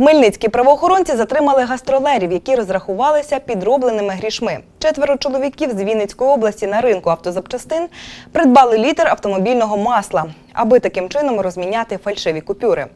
Хмельницькі правоохоронці затримали гастролерів, які розрахувалися підробленими грішми. Четверо чоловіків з Вінницької області на ринку автозапчастин придбали літр автомобільного масла, аби таким чином розміняти фальшиві купюри.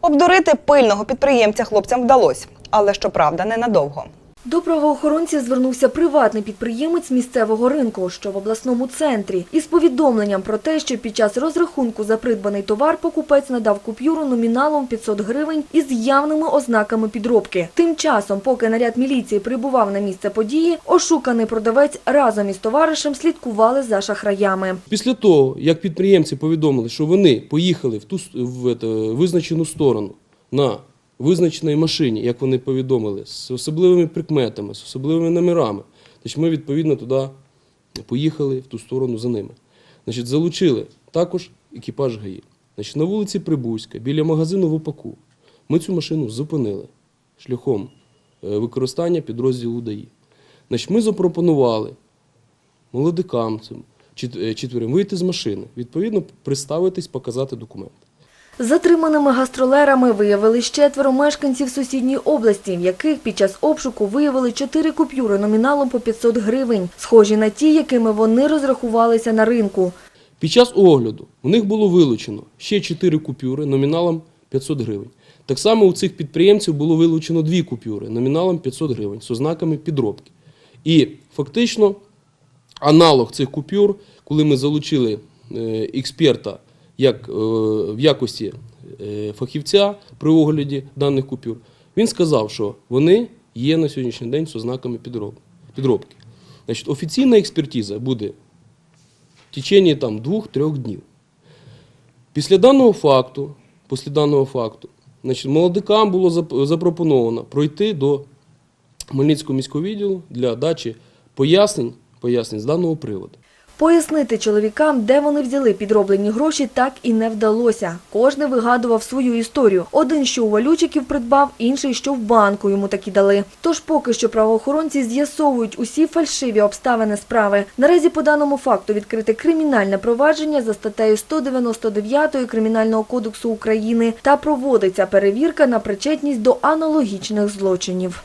Обдурити пильного підприємця хлопцям вдалося, але щоправда ненадовго. До правоохоронців звернувся приватний підприємець місцевого ринку, що в обласному центрі, із повідомленням про те, що під час розрахунку за придбаний товар покупець надав купюру номіналом 500 гривень із явними ознаками підробки. Тим часом, поки наряд міліції прибував на місце події, ошуканий продавець разом із товаришем слідкували за шахраями. Після того, як підприємці повідомили, що вони поїхали в ту в визначену сторону на визначеній машині, як вони повідомили, з особливими прикметами, з особливими номерами, значить ми відповідно туди поїхали в ту сторону за ними. Значить, залучили також екіпаж ГАІ. Значить, на вулиці Прибузька, біля магазину в Опаку, ми цю машину зупинили шляхом е, використання підрозділу ДАІ. Значить, ми запропонували молодикам цим е, четверим вийти з машини, відповідно, представитись, показати документи. Затриманими гастролерами виявились четверо мешканців сусідньої області, в яких під час обшуку виявили чотири купюри номіналом по 500 гривень, схожі на ті, якими вони розрахувалися на ринку. Під час огляду у них було вилучено ще 4 купюри номіналом 500 гривень. Так само у цих підприємців було вилучено дві купюри номіналом 500 гривень з ознаками підробки. І фактично аналог цих купюр, коли ми залучили е, експерта як е, в якості е, фахівця при огляді даних купюр, він сказав, що вони є на сьогоднішній день з ознаками підробки. Значить, офіційна експертиза буде в течение двох-трьох днів. Після даного факту, після даного факту, значить, молодикам було запропоновано пройти до Хмельницького міського відділу для дачі пояснень, пояснень з даного приводу. Пояснити чоловікам, де вони взяли підроблені гроші, так і не вдалося. Кожний вигадував свою історію. Один, що у валючиків придбав, інший, що в банку йому такі дали. Тож поки що правоохоронці з'ясовують усі фальшиві обставини справи. Наразі по даному факту відкрите кримінальне провадження за статтею 199 Кримінального кодексу України та проводиться перевірка на причетність до аналогічних злочинів.